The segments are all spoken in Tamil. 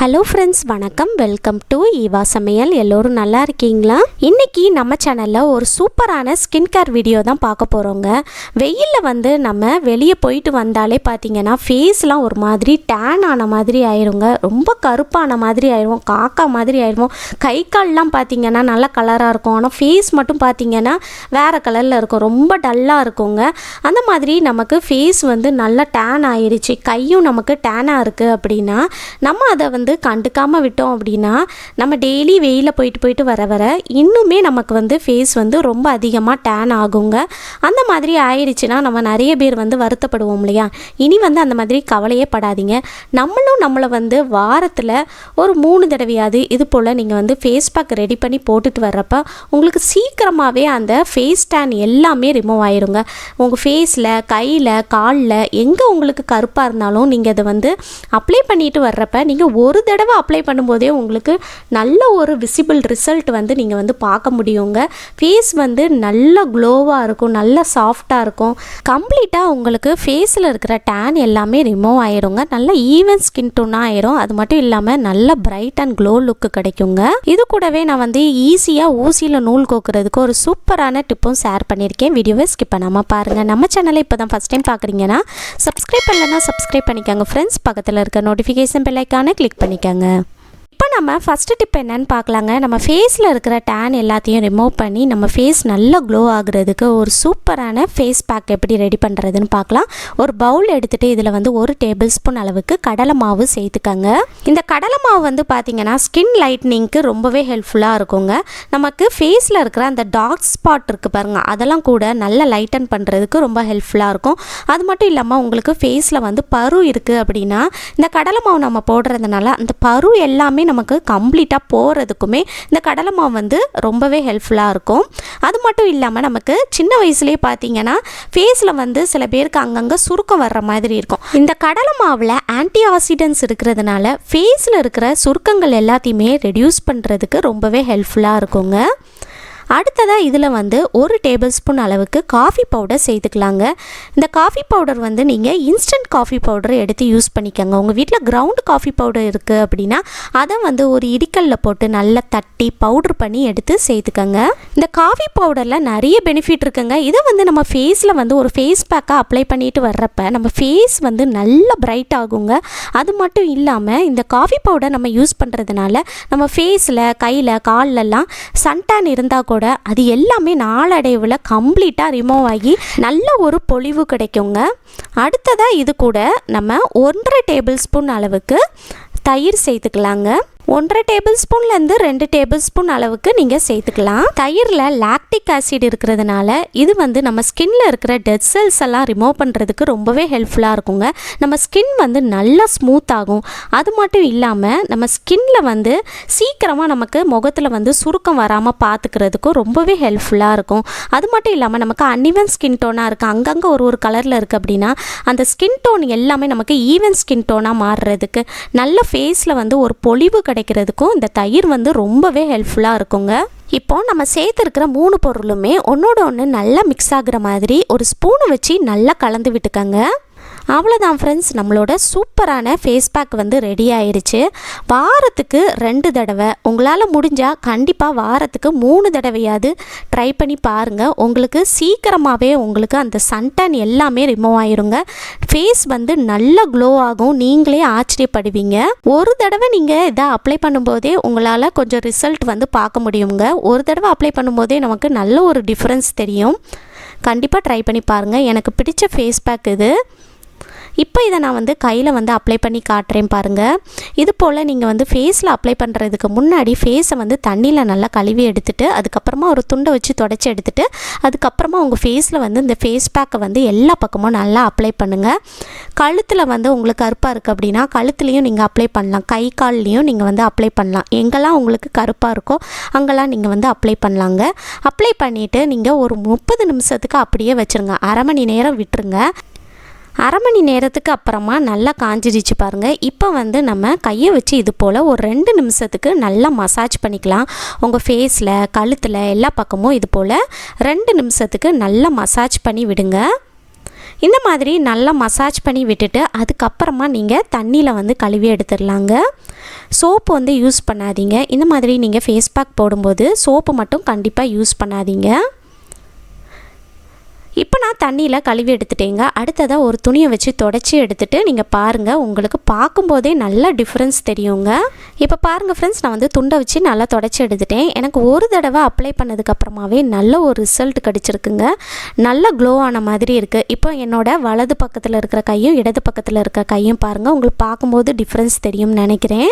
ஹலோ ஃப்ரெண்ட்ஸ் வணக்கம். வெல்கம் டு ஈவா சமையல் எல்லோரும் நல்லா இருக்கீங்களா? இன்னைக்கு நம்ம சேனலில் ஒரு சூப்பரான ஸ்கின் கேர் வீடியோ தான் பார்க்க போகிறோங்க வெயிலில் வந்து நம்ம வெளியே போயிட்டு வந்தாலே பார்த்தீங்கன்னா ஃபேஸ்லாம் ஒரு மாதிரி டேன் ஆன மாதிரி ஆயிருங்க. ரொம்ப கருப்பான மாதிரி ஆயிடுவோம் காக்கா மாதிரி ஆயிடுவோம் கை கால்லாம் பார்த்தீங்கன்னா நல்ல கலராக இருக்கும். ஆனால் ஃபேஸ் மட்டும் பார்த்தீங்கன்னா வேறு கலரில் இருக்கும். ரொம்ப டல்லாக இருக்குங்க. அந்த மாதிரி நமக்கு ஃபேஸ் வந்து நல்லா டேன் ஆயிடுச்சு கையும் நமக்கு டேனாக இருக்குது அப்படின்னா நம்ம அதை வந்து கண்டுக்காமல் விட்டோம் அப்படின்னா நம்ம டெய்லி வெயிலில் போயிட்டு போயிட்டு வர வர இன்னுமே நமக்கு வந்து ஃபேஸ் வந்து ரொம்ப அதிகமாக டேன் ஆகுங்க. அந்த மாதிரி ஆயிடுச்சுன்னா நம்ம நிறைய பேர் வந்து வருத்தப்படுவோம் இல்லையா? இனி வந்து அந்த மாதிரி கவலையே படாதீங்க. நம்மளும் நம்மளை வந்து வாரத்தில் ஒரு மூணு தடவையாவது இது போல் நீங்கள் வந்து ஃபேஸ் பேக் ரெடி பண்ணி போட்டுட்டு வர்றப்ப உங்களுக்கு சீக்கிரமாகவே அந்த ஃபேஸ் டேன் எல்லாமே ரிமூவ் ஆயிருங்க. உங்கள் ஃபேஸில் கையில் காலில் எங்கே உங்களுக்கு கருப்பாக இருந்தாலும் நீங்கள் அதை வந்து அப்ளை பண்ணிட்டு வர்றப்ப நீங்கள் ஒரு ஒரு தடவை அப்ளை பண்ணும்போதே உங்களுக்கு நல்ல ஒரு விசிபிள் ரிசல்ட் வந்து நீங்கள் வந்து பார்க்க முடியுங்க. ஃபேஸ் வந்து நல்ல க்ளோவாக இருக்கும் நல்ல சாஃப்டாக இருக்கும். கம்ப்ளீட்டாக உங்களுக்கு ஃபேஸில் இருக்கிற டேன் எல்லாமே ரிமூவ் ஆயிடுங்க நல்ல ஈவன் ஸ்கின் டோனாக ஆயிரும். அது மட்டும் இல்லாமல் நல்ல பிரைட் அண்ட் க்ளோ லுக்கு கிடைக்குங்க. இது கூடவே நான் வந்து ஈஸியாக ஊசியில் நூல் கோக்குறதுக்கு ஒரு சூப்பரான டிப்பும் ஷேர் பண்ணியிருக்கேன். வீடியோவை ஸ்கிப் பண்ணாமல் பாருங்கள் நம்ம சேனலை இப்போ தான் ஃபஸ்ட் டைம் பார்க்குறீங்கன்னா சப்ஸ்கிரைப் பண்ணலன்னா சப்ஸ்கிரைப் பண்ணிக்கோங்க. ஃப்ரெண்ட்ஸ் பக்கத்தில் இருக்க நோட்டிஃபிகேஷன் பெல்லைக்கான கிளிக் பண்ணிக்கோங்க. இப்போ நம்ம ஃபஸ்ட்டு டிப் என்னன்னு பார்க்கலாங்க. நம்ம ஃபேஸில் இருக்கிற டேன் எல்லாத்தையும் ரிமூவ் பண்ணி நம்ம ஃபேஸ் நல்லா க்ளோ ஆகுறதுக்கு ஒரு சூப்பரான ஃபேஸ் பேக் எப்படி ரெடி பண்ணுறதுன்னு பார்க்கலாம். ஒரு பவுல் எடுத்துகிட்டு இதில் வந்து ஒரு டேபிள் ஸ்பூன் அளவுக்கு கடலை மாவு சேர்த்துக்கங்க. இந்த கடலை மாவு வந்து பார்த்திங்கன்னா ஸ்கின் லைட்னிங்க்கு ரொம்பவே ஹெல்ப்ஃபுல்லாக இருக்குங்க. நமக்கு ஃபேஸில் இருக்கிற அந்த டார்க் ஸ்பாட் இருக்குது பாருங்கள் அதெல்லாம் கூட நல்லா லைட்டன் பண்ணுறதுக்கு ரொம்ப ஹெல்ப்ஃபுல்லாக இருக்கும். அது மட்டும் இல்லாமல் உங்களுக்கு ஃபேஸில் வந்து பரு இருக்குது அப்படின்னா இந்த கடலை மாவு நம்ம போடுறதுனால அந்த பரு எல்லாமே நமக்கு கம்ப்ளீட்டாக போகிறதுக்குமே இந்த கடலை மாவு வந்து ரொம்பவே ஹெல்ப்ஃபுல்லாக இருக்கும். அது மட்டும் இல்லாமல் நமக்கு சின்ன வயசுலேயே பார்த்தீங்கன்னா ஃபேஸில் வந்து சில பேருக்கு அங்கங்கே சுருக்கம் வர்ற மாதிரி இருக்கும். இந்த கடலை மாவில் ஆன்டி ஆக்சிடென்ட்ஸ் இருக்கிறதுனால ஃபேஸில் இருக்கிற சுருக்கங்கள் எல்லாத்தையுமே ரெடியூஸ் பண்ணுறதுக்கு ரொம்பவே ஹெல்ப்ஃபுல்லாக இருக்குங்க. அடுத்ததாக இதில் வந்து ஒரு டேபிள் ஸ்பூன் அளவுக்கு காஃபி பவுடர் சேர்த்துக்கலாங்க. இந்த காஃபி பவுடர் வந்து நீங்கள் இன்ஸ்டன்ட் காஃபி பவுடர் எடுத்து யூஸ் பண்ணிக்கோங்க. உங்கள் வீட்டில் கிரவுண்ட் காஃபி பவுடர் இருக்குது அப்படின்னா அதை வந்து ஒரு இடிக்கல்ல போட்டு நல்லா தட்டி பவுடர் பண்ணி எடுத்து சேர்த்துக்கோங்க. இந்த காஃபி பவுடரில் நிறைய பெனிஃபிட் இருக்குங்க. இதை வந்து நம்ம ஃபேஸில் வந்து ஒரு ஃபேஸ் பேக்காக அப்ளை பண்ணிட்டு வர்றப்ப நம்ம ஃபேஸ் வந்து நல்ல பிரைட் ஆகுங்க. அது மட்டும் இல்லாமல் இந்த காஃபி பவுடர் நம்ம யூஸ் பண்ணுறதுனால நம்ம ஃபேஸில் கையில் கால்லெல்லாம் சன்டான் இருந்தால் கூட அது எல்லாமே நாளடைவில் கம்ப்ளீட்டாக ரிமூவ் ஆகி நல்ல ஒரு பொலிவு கிடைக்குங்க. அடுத்ததாக இது கூட நம்ம ஒன்றரை டேபிள் ஸ்பூன் அளவுக்கு தயிர் சேர்த்துக்கலாங்க. ஒன்றரை டேபிள் ஸ்பூன்லேருந்து ரெண்டு டேபிள் ஸ்பூன் அளவுக்கு நீங்கள் சேர்த்துக்கலாம். தயிரில் லாக்டிக் ஆசிட் இருக்கிறதுனால இது வந்து நம்ம ஸ்கின்ல இருக்கிற டெட் செல்ஸ் எல்லாம் ரிமூவ் பண்ணுறதுக்கு ரொம்பவே ஹெல்ப்ஃபுல்லாக இருக்குங்க. நம்ம ஸ்கின் வந்து நல்லா ஸ்மூத் ஆகும். அது மட்டும் இல்லாமல் நம்ம ஸ்கின்ல வந்து சீக்கிரமாக நமக்கு முகத்தில் வந்து சுருக்கம் வராமல் பார்த்துக்கிறதுக்கும் ரொம்பவே ஹெல்ப்ஃபுல்லாக இருக்கும். அது மட்டும் இல்லாமல் நமக்கு அன்இவன் ஸ்கின் டோனாக இருக்குது அங்கங்கே ஒரு ஒரு கலரில் இருக்குது அப்படின்னா அந்த ஸ்கின் டோன் எல்லாமே நமக்கு ஈவன் ஸ்கின் டோனாக மாறுறதுக்கு நல்ல ஃபேஸில் வந்து ஒரு பொலிவு கிடைக்கிறதுக்கும் இந்த தயிர் வந்து ரொம்பவே ஹெல்ப்ஃபுல்லாக இருக்குங்க. இப்போ நம்ம சேர்த்துருக்கிற மூணு பொருளுமே ஒன்றோட ஒன்று நல்லா மிக்ஸ் ஆகுற மாதிரி ஒரு ஸ்பூனை வச்சு நல்லா கலந்து விட்டுக்கங்க. அவ்வளோதான் ஃப்ரெண்ட்ஸ் நம்மளோட சூப்பரான ஃபேஸ் பேக் வந்து ரெடி ஆயிடுச்சு வாரத்துக்கு ரெண்டு தடவை. உங்களால் முடிஞ்சால் கண்டிப்பாக வாரத்துக்கு மூணு தடவையாவது ட்ரை பண்ணி பாருங்கள் உங்களுக்கு சீக்கிரமாகவே உங்களுக்கு அந்த சன்டன் எல்லாமே ரிமூவ் ஆயிருங்க. ஃபேஸ் வந்து நல்ல க்ளோ ஆகும். நீங்களே ஆச்சரியப்படுவீங்க. ஒரு தடவை நீங்கள் இதை அப்ளை பண்ணும்போதே உங்களால் கொஞ்சம் ரிசல்ட் வந்து பார்க்க முடியுங்க. ஒரு தடவை அப்ளை பண்ணும்போதே நமக்கு நல்ல ஒரு டிஃப்ரென்ஸ் தெரியும். கண்டிப்பாக ட்ரை பண்ணி பாருங்கள் எனக்கு பிடிச்ச ஃபேஸ் பேக் இது. இப்போ இதை நான் வந்து கையில் வந்து அப்ளை பண்ணி காட்டுறேன் பாருங்கள் இது போல் நீங்கள் வந்து ஃபேஸில் அப்ளை பண்ணுறதுக்கு முன்னாடி ஃபேஸை வந்து தண்ணியில் நல்லா கழுவி எடுத்துகிட்டு அதுக்கப்புறமா ஒரு துண்டை வச்சு தொடச்சி எடுத்துகிட்டு அதுக்கப்புறமா உங்கள் ஃபேஸில் வந்து இந்த ஃபேஸ் பேக்கை வந்து எல்லா பக்கமும் நல்லா அப்ளை பண்ணுங்கள் கழுத்தில் வந்து உங்களுக்கு கருப்பாக இருக்குது அப்படின்னா கழுத்துலேயும் நீங்கள் அப்ளை பண்ணலாம். கை கால்லையும் நீங்கள் வந்து அப்ளை பண்ணலாம். எங்கெல்லாம் உங்களுக்கு கருப்பாக இருக்கோ அங்கெல்லாம் நீங்கள் வந்து அப்ளை பண்ணலாங்க. அப்ளை பண்ணிவிட்டு நீங்கள் ஒரு முப்பது நிமிஷத்துக்கு அப்படியே வச்சுருங்க. அரை மணி நேரம் விட்டுருங்க. அரை மணி நேரத்துக்கு அப்புறமா நல்லா காஞ்சிடுச்சு பாருங்கள் இப்போ வந்து நம்ம கையை வச்சு இது போல் ஒரு ரெண்டு நிமிஷத்துக்கு நல்லா மசாஜ் பண்ணிக்கலாம். உங்கள் ஃபேஸில் கழுத்தில் எல்லா பக்கமும் இது போல் ரெண்டு நிமிஷத்துக்கு நல்லா மசாஜ் பண்ணி விடுங்க. இந்த மாதிரி நல்லா மசாஜ் பண்ணி விட்டுட்டு அதுக்கப்புறமா நீங்கள் தண்ணியில் வந்து கழுவி எடுத்துடலாங்க. சோப்பு வந்து யூஸ் பண்ணாதீங்க. இந்த மாதிரி நீங்கள் ஃபேஸ் பேக் போடும்போது சோப்பு மட்டும் கண்டிப்பாக யூஸ் பண்ணாதீங்க. இப்போ நான் தண்ணியில் கழுவி எடுத்துட்டேங்க. அடுத்ததாக ஒரு துணியை வச்சு தொடச்சி எடுத்துகிட்டு நீங்கள் பாருங்கள் உங்களுக்கு பார்க்கும்போதே நல்ல டிஃப்ரென்ஸ் தெரியுங்க. இப்போ பாருங்கள் ஃப்ரெண்ட்ஸ் நான் வந்து துண்டை வச்சு நல்லா தொடச்சி எடுத்துட்டேன். எனக்கு ஒரு தடவை அப்ளை பண்ணதுக்கப்புறமாவே நல்ல ஒரு ரிசல்ட் கிடச்சிருக்குங்க. நல்ல க்ளோ ஆன மாதிரி இருக்குது இப்போ என்னோட வலது பக்கத்தில் இருக்கிற கையும் இடது பக்கத்தில் இருக்கிற கையும் பாருங்கள் உங்களுக்கு பார்க்கும்போது டிஃப்ரென்ஸ் தெரியும்னு நினைக்கிறேன்.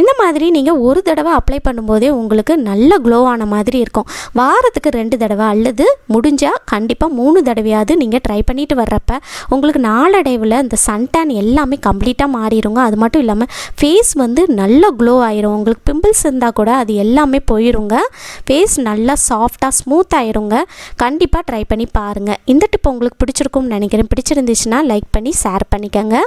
இந்த மாதிரி நீங்கள் ஒரு தடவை அப்ளை பண்ணும்போதே உங்களுக்கு நல்ல க்ளோ ஆன மாதிரி இருக்கும். வாரத்துக்கு ரெண்டு தடவை அல்லது முடிஞ்சால் கண்டிப்பாக மூணு தடவையாவது நீங்கள் ட்ரை பண்ணிட்டு வர்றப்ப உங்களுக்கு நாளடைவில் அந்த சன்டேன் எல்லாமே கம்ப்ளீட்டாக மாறிடுங்க. அது மட்டும் இல்லாமல் ஃபேஸ் வந்து நல்ல க்ளோ ஆயிரும். உங்களுக்கு பிம்பிள்ஸ் இருந்தால் கூட அது எல்லாமே போயிருங்க. ஃபேஸ் நல்லா சாஃப்டாக ஸ்மூத் ஆயிருங்க. கண்டிப்பாக ட்ரை பண்ணி பாருங்கள் இந்த டிப் உங்களுக்கு பிடிச்சிருக்கும்னு நினைக்கிறேன். பிடிச்சிருந்துச்சுன்னா லைக் பண்ணி ஷேர் பண்ணிக்கோங்க.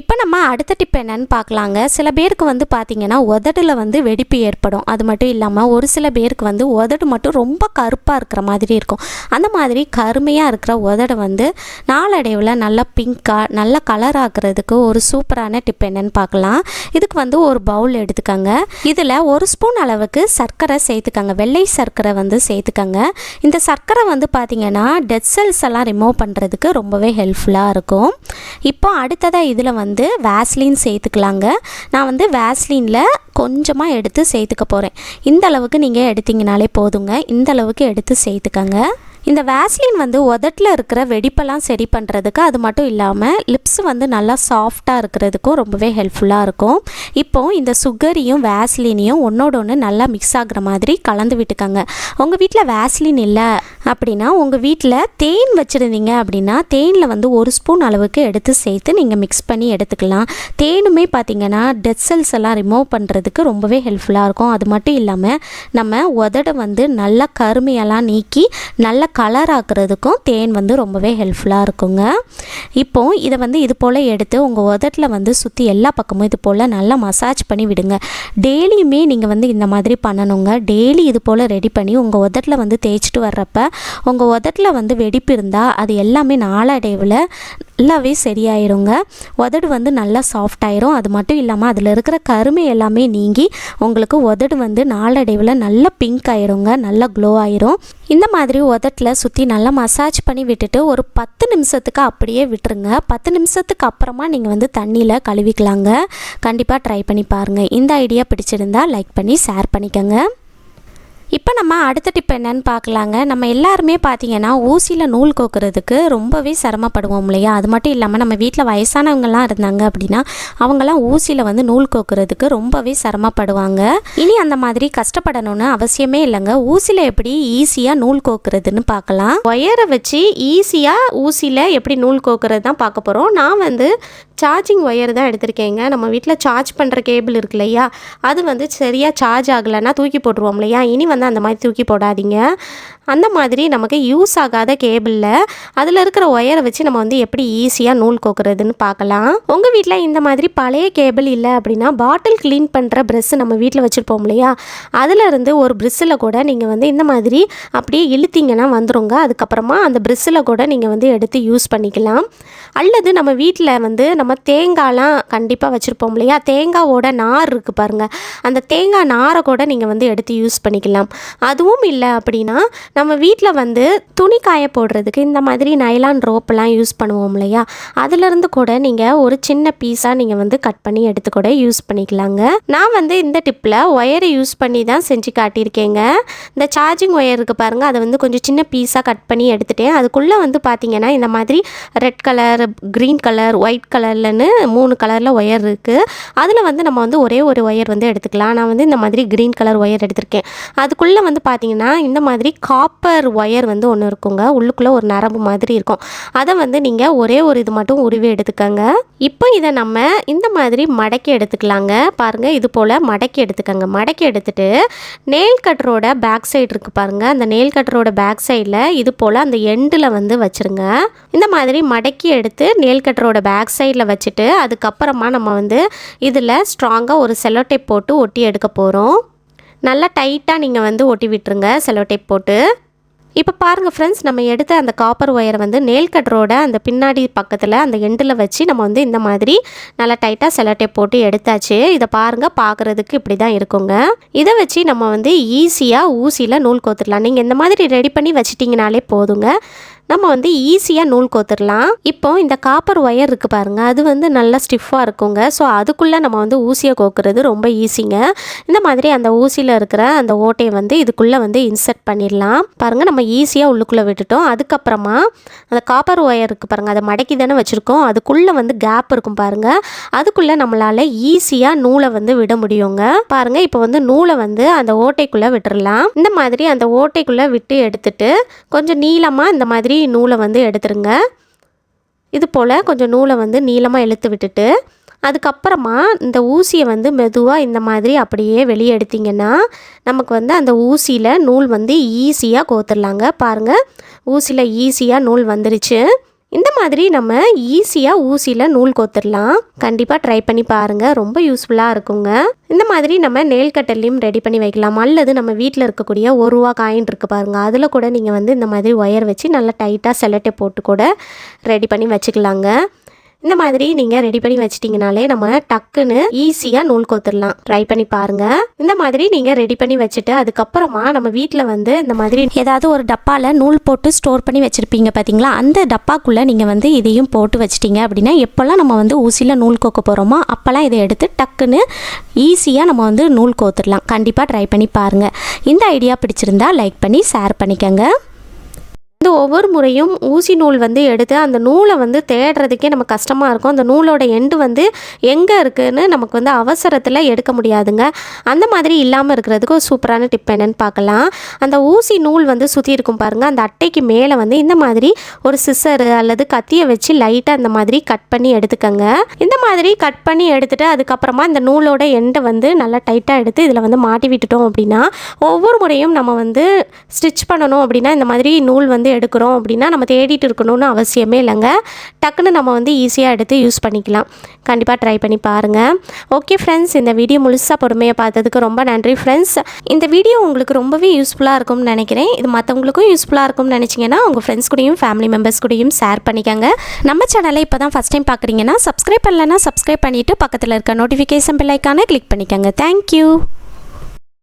இப்போ நம்ம அடுத்த டிப் என்னன்னு பார்க்கலாங்க. சில பேருக்கு வந்து பார்த்திங்கன்னா உதடில் வந்து வெடிப்பு ஏற்படும். அது மட்டும் இல்லாமல் ஒரு சில பேருக்கு வந்து உதடு மட்டும் ரொம்ப கருப்பாக இருக்கிற மாதிரி இருக்கும். அந்த மாதிரி கருமையாக இருக்கிற உதடை வந்து நாளடைவில் நல்லா பிங்க்காக நல்ல கலர் ஆக்குறதுக்கு ஒரு சூப்பரான டிப் என்னன்னு பார்க்கலாம். இதுக்கு வந்து ஒரு பவுல் எடுத்துக்கோங்க. இதில் ஒரு ஸ்பூன் அளவுக்கு சர்க்கரை சேர்த்துக்கோங்க. வெள்ளை சர்க்கரை வந்து சேர்த்துக்கோங்க. இந்த சர்க்கரை வந்து பார்த்திங்கன்னா டெட் செல்ஸ் எல்லாம் ரிமூவ் பண்ணுறதுக்கு ரொம்பவே ஹெல்ப்ஃபுல்லாக இருக்கும். இப்போ அடுத்ததாக இதில் வந்து வந்து வேஸ்லின் சேர்த்துக்கலாங்க. நான் வந்து வேஸ்லினில் கொஞ்சமாக எடுத்து சேர்த்துக்க போகிறேன் இந்த அளவுக்கு நீங்கள் எடுத்தீங்கனாலே போதுங்க. இந்த அளவுக்கு எடுத்து சேர்த்துக்கங்க. இந்த வேஸ்லின் வந்து உதட்டில் இருக்கிற வெடிப்பெல்லாம் சரி பண்ணுறதுக்கு அது மட்டும் இல்லாமல் லிப்ஸ் வந்து நல்லா சாஃப்டாக இருக்கிறதுக்கும் ரொம்பவே ஹெல்ப்ஃபுல்லாக இருக்கும். இப்போ இந்த சுகரையும் வேஸ்லினையும் ஒன்றோட ஒன்று நல்லா மிக்ஸ் ஆகுற மாதிரி கலந்து விட்டுக்கோங்க. உங்கள் வீட்டில் வேஸ்லின் இல்லை அப்படின்னா உங்கள் வீட்டில் தேன் வச்சுருந்தீங்க அப்படின்னா தேனில் வந்து ஒரு ஸ்பூன் அளவுக்கு எடுத்து சேர்த்து நீங்கள் மிக்ஸ் பண்ணி எடுத்துக்கலாம். தேனுமே பார்த்தீங்கன்னா டெட் செல்ஸ் எல்லாம் ரிமூவ் பண்ணுறதுக்கு ரொம்பவே ஹெல்ப்ஃபுல்லாக இருக்கும். அது மட்டும் இல்லாமல் நம்ம உதட வந்து நல்லா கருமையெல்லாம் நீக்கி நல்ல கலர் ஆக்குறதுக்கும் தேன் வந்து ரொம்பவே ஹெல்ப்ஃபுல்லாக இருக்குங்க. இப்போ இதை வந்து இது போல் எடுத்து உங்கள் உதட்டில் வந்து சுற்றி எல்லா பக்கமும் இது போல் நல்லா மசாஜ் பண்ணி விடுங்க. டெய்லியுமே நீங்கள் வந்து இந்த மாதிரி பண்ணணுங்க. டெய்லி இது போல் ரெடி பண்ணி உங்கள் உதட்டில் வந்து தேய்ச்சிட்டு வர்றப்ப உங்கள் உதட்டில் வந்து வெடிப்பு இருந்தால் அது எல்லாமே நாளடைவில் நல்லாவே சரியாயிருங்க. உதடு வந்து நல்லா சாஃப்ட் ஆயிரும். அது மட்டும் இல்லாமல் அதில் இருக்கிற கருமை எல்லாமே நீங்கி உங்களுக்கு உதடு வந்து நாளடைவில் நல்லா பிங்க் ஆயிருங்க. நல்லா க்ளோ ஆயிரும். இந்த மாதிரி உதட்டில் சுற்றி நல்லா மசாஜ் பண்ணி விட்டுட்டு ஒரு பத்து நிமிஷத்துக்கு அப்படியே விட்டுருங்க. பத்து நிமிஷத்துக்கு அப்புறமா நீங்கள் வந்து தண்ணியில் கழுவிக்கலாங்க. கண்டிப்பாக ட்ரை பண்ணி பாருங்கள் இந்த ஐடியா பிடிச்சிருந்தா லைக் பண்ணி ஷேர் பண்ணிக்கோங்க. இப்போ நம்ம அடுத்த டிப் என்னன்னு பார்க்கலாங்க. நம்ம எல்லாருமே பார்த்தீங்கன்னா ஊசியில் நூல் கோக்குறதுக்கு ரொம்பவே சிரமப்படுவோம் இல்லையா? அது மட்டும் இல்லாமல் நம்ம வீட்டில் வயசானவங்கலாம் இருந்தாங்க அப்படின்னா அவங்கெல்லாம் ஊசியில் வந்து நூல் கோக்குறதுக்கு ரொம்பவே சிரமப்படுவாங்க. இனி அந்த மாதிரி கஷ்டப்படணும்னு அவசியமே இல்லைங்க. ஊசியில் எப்படி ஈஸியாக நூல் கோக்குறதுன்னு பார்க்கலாம். ஒயரை வச்சு ஈஸியாக ஊசியில் எப்படி நூல் கோக்குறது தான் பார்க்க போகிறோம் நான் வந்து சார்ஜிங் ஒயர் தான் எடுத்திருக்கேங்க. நம்ம வீட்டில் சார்ஜ் பண்ணுற கேபிள் இருக்கு இல்லையா? அது வந்து சரியாக சார்ஜ் ஆகலைன்னா தூக்கி போட்டுருவோம் இல்லையா? இனி வந்து அந்த மாதிரி தூக்கி போடாதீங்க. அந்த மாதிரி நமக்கு யூஸ் ஆகாத கேபிளில் அதில் இருக்கிற ஒயரை வச்சு நம்ம வந்து எப்படி ஈஸியாக நூல் கோக்குறதுன்னு பார்க்கலாம். உங்கள் வீட்டில் இந்த மாதிரி பழைய கேபிள் இல்லை அப்படின்னா பாட்டில் க்ளீன் பண்ணுற ப்ரெஸ்ஸு நம்ம வீட்டில் வச்சுருப்போம் இல்லையா? அதிலிருந்து ஒரு ப்ரிஸ்ஸில் கூட நீங்கள் வந்து இந்த மாதிரி அப்படியே இழுத்தீங்கன்னா வந்துருங்க. அதுக்கப்புறமா அந்த ப்ரிஸ்ஸில் கூட நீங்கள் வந்து எடுத்து யூஸ் பண்ணிக்கலாம். அல்லது நம்ம வீட்டில் வந்து நம்ம தேங்காய்லாம் கண்டிப்பாக வச்சுருப்போம் இல்லையா? தேங்காவோட நார் இருக்குது பாருங்கள் அந்த தேங்காய் நாரை கூட நீங்கள் வந்து எடுத்து யூஸ் பண்ணிக்கலாம். அதுவும் இல்லை அப்படின்னா நம்ம வீட்டில் வந்து துணி காய போடுறதுக்கு இந்த மாதிரி நைலான் ரோப்பெல்லாம் யூஸ் பண்ணுவோம் இல்லையா? அதுலேருந்து கூட நீங்கள் ஒரு சின்ன பீஸாக நீங்கள் வந்து கட் பண்ணி எடுத்து கூட யூஸ் பண்ணிக்கலாங்க. நான் வந்து இந்த டிப்பில் ஒயரை யூஸ் பண்ணி தான் செஞ்சு காட்டியிருக்கேங்க. இந்த சார்ஜிங் ஒயர் இருக்குது பாருங்கள் அதை வந்து கொஞ்சம் சின்ன பீஸாக கட் பண்ணி எடுத்துட்டேன். அதுக்குள்ளே வந்து பார்த்தீங்கன்னா இந்த மாதிரி red colour green colour white கலர்லன்னு மூணு கலரில் ஒயர் இருக்குது அதில் வந்து நம்ம வந்து ஒரே ஒரு ஒயர் வந்து எடுத்துக்கலாம். நான் வந்து இந்த மாதிரி க்ரீன் கலர் ஒயர் எடுத்திருக்கேன். அதுக்குள்ளே வந்து பார்த்தீங்கன்னா இந்த மாதிரி காப்பர் ஒயர் வந்து ஒன்று இருக்குங்க. உள்ளுக்குள்ளே ஒரு நரம்பு மாதிரி இருக்கும். அதை வந்து நீங்கள் ஒரே ஒரு இது மட்டும் உருவி எடுத்துக்கோங்க. இப்போ இதை நம்ம இந்த மாதிரி மடக்கி எடுத்துக்கலாங்க. பாருங்கள் இது போல் மடக்கி எடுத்துக்கோங்க. மடக்கி எடுத்துட்டு நெயில் கட்டரோட பேக் சைடு இருக்குது பாருங்கள் அந்த நெயில் கட்டரோட பேக் சைடில் இது போல் அந்த எண்டில் வந்து வச்சுருங்க. இந்த மாதிரி மடக்கி எடுத்து நெயில் கட்டரோட பேக் சைடில் வச்சுட்டு அதுக்கப்புறமா நம்ம வந்து இதில் ஸ்ட்ராங்காக ஒரு செல்லோ டேப் போட்டு ஒட்டி எடுக்க போகிறோம் நல்லா டைட்டாக நீங்கள் வந்து ஒட்டி விட்டுருங்க. செல்லோ டேப் போட்டு. இப்போ பாருங்கள் ஃப்ரெண்ட்ஸ் நம்ம எடுத்த அந்த காப்பர் ஒயரை வந்து நெயில் கட்டரோட அந்த பின்னாடி பக்கத்தில் அந்த எண்டில் வச்சு நம்ம வந்து இந்த மாதிரி நல்லா டைட்டாக செலட்டை போட்டு எடுத்தாச்சு. இதை பாருங்கள் பார்க்குறதுக்கு இப்படி தான் இருக்குங்க. இதை வச்சு நம்ம வந்து ஈஸியாக ஊசியில் நூல் கோத்துடலாம் நீங்கள் இந்த மாதிரி ரெடி பண்ணி வச்சிட்டிங்கனாலே போதுங்க. நம்ம வந்து ஈஸியாக நூல் கோத்துடலாம் இப்போ இந்த காப்பர் ஒயர் இருக்குது பாருங்க அது வந்து நல்லா ஸ்டிஃபாக இருக்குங்க. ஸோ அதுக்குள்ளே நம்ம வந்து ஊசியை கோக்குறது ரொம்ப ஈஸிங்க இந்த மாதிரி அந்த ஊசியில் இருக்கிற அந்த ஓட்டையை வந்து இதுக்குள்ளே வந்து இன்சர்ட் பண்ணிடலாம் பாருங்கள் நம்ம ஈஸியாக உள்ளுக்குள்ளே விட்டுட்டோம். அதுக்கப்புறமா அந்த காப்பர் ஒயர் இருக்குது பாருங்கள் அதை மடக்கி தானே வச்சுருக்கோம். அதுக்குள்ளே வந்து கேப் இருக்கும் பாருங்கள் அதுக்குள்ளே நம்மளால் ஈஸியாக நூலை வந்து விட முடியுங்க. பாருங்கள் இப்போ வந்து நூலை வந்து அந்த ஓட்டைக்குள்ளே விட்டுடலாம் இந்த மாதிரி அந்த ஓட்டைக்குள்ளே விட்டு எடுத்துட்டு கொஞ்சம் நீளமாக இந்த மாதிரி நூலை வந்து எடுத்துருங்க. இது போல் கொஞ்சம் நூலை வந்து நீளமாக இழுத்து விட்டுட்டு அதுக்கப்புறமா இந்த ஊசியை வந்து மெதுவாக இந்த மாதிரி அப்படியே வெளியே எடுத்தீங்கன்னா நமக்கு வந்து அந்த ஊசியில் நூல் வந்து ஈஸியாக கோத்துடலாங்க பாருங்கள் ஊசியில் ஈஸியாக நூல் வந்துருச்சு. இந்த மாதிரி நம்ம ஈஸியாக ஊசியில் நூல் கோத்துடலாம் கண்டிப்பாக ட்ரை பண்ணி பாருங்கள் ரொம்ப யூஸ்ஃபுல்லாக இருக்குங்க. இந்த மாதிரி நம்ம நெல் கட்டல்லையும் ரெடி பண்ணி வைக்கலாம். அல்லது நம்ம வீட்டில் இருக்கக்கூடிய ஒரு ரூபா காயின் இருக்குது பாருங்கள் அதில் கூட நீங்கள் வந்து இந்த மாதிரி ஒயர் வச்சு நல்லா டைட்டாக செலட்டை போட்டு கூட ரெடி பண்ணி வச்சுக்கலாங்க. இந்த மாதிரி நீங்கள் ரெடி பண்ணி வச்சிட்டிங்கனாலே நம்ம டக்குன்னு ஈஸியாக நூல் கோத்துடலாம் ட்ரை பண்ணி பாருங்கள் இந்த மாதிரி நீங்கள் ரெடி பண்ணி வச்சுட்டு அதுக்கப்புறமா நம்ம வீட்டில் வந்து இந்த மாதிரி ஏதாவது ஒரு டப்பாவில் நூல் போட்டு ஸ்டோர் பண்ணி வச்சுருப்பீங்க பார்த்தீங்களா அந்த டப்பாக்குள்ளே நீங்கள் வந்து இதையும் போட்டு வச்சிட்டிங்க அப்படின்னா எப்போல்லாம் நம்ம வந்து ஊசியில் நூல் கோக்க போகிறோமோ அப்போல்லாம் இதை எடுத்து டக்குன்னு ஈஸியாக நம்ம வந்து நூல் கோத்துடலாம் கண்டிப்பாக ட்ரை பண்ணி பாருங்கள் இந்த ஐடியா பிடிச்சிருந்தா லைக் பண்ணி ஷேர் பண்ணிக்கோங்க. இந்த ஒவ்வொரு முறையும் ஊசி நூல் வந்து எடுத்து அந்த நூலை வந்து தேடுறதுக்கே நம்ம கஷ்டமாக இருக்கும். அந்த நூலோட எண்டு வந்து எங்கே இருக்குதுன்னு நமக்கு வந்து அவசரத்தில் எடுக்க முடியாதுங்க. அந்த மாதிரி இல்லாமல் இருக்கிறதுக்கு ஒரு சூப்பரான டிப் என்னென்னு பார்க்கலாம். அந்த ஊசி நூல் வந்து சுற்றி இருக்கும் பாருங்கள் அந்த அட்டைக்கு மேலே வந்து இந்த மாதிரி ஒரு சிசரு அல்லது கத்தியை வச்சு லைட்டாக அந்த மாதிரி கட் பண்ணி எடுத்துக்கங்க. இந்த மாதிரி கட் பண்ணி எடுத்துட்டு அதுக்கப்புறமா இந்த நூலோட எண்டை வந்து நல்லா டைட்டாக எடுத்து இதில் வந்து மாட்டி விட்டுட்டோம் அப்படின்னா ஒவ்வொரு முறையும் நம்ம வந்து ஸ்டிச் பண்ணணும் அப்படின்னா இந்த மாதிரி நூல் வந்து வந்து எடுக்கிறோம் அப்படின்னா நம்ம தேடிட்டு இருக்கணும்னு அவசியமே இல்லைங்க. டக்குன்னு நம்ம வந்து ஈஸியாக எடுத்து யூஸ் பண்ணிக்கலாம். கண்டிப்பாக ட்ரை பண்ணி பாருங்கள் ஓகே ஃப்ரெண்ட்ஸ் இந்த வீடியோ முழுசாக பொறுமையாக பார்த்ததுக்கு ரொம்ப நன்றி ஃப்ரெண்ட்ஸ் இந்த வீடியோ உங்களுக்கு ரொம்பவே யூஸ்ஃபுல்லாக இருக்கும்னு நினைக்கிறேன். இது மற்றவங்களுக்கும் யூஸ்ஃபுல்லாக இருக்கும்னு நினச்சிங்கன்னா உங்கள் ஃப்ரெண்ட்ஸ் கூடயும் ஃபேமிலி மெம்பர்ஸ் கூடயும் ஷேர் பண்ணிக்கோங்க. நம்ம சேனலை இப்போ தான் ஃபஸ்ட் டைம் பார்க்குறீங்கன்னா சப்ஸ்கிரைப் பண்ணலைன்னா சப்ஸ்கிரைப் பண்ணிவிட்டு பக்கத்தில் இருக்க நோட்டிஃபிகேஷன் பில்லைக்கான கிளிக் பண்ணிக்கோங்க. Thank you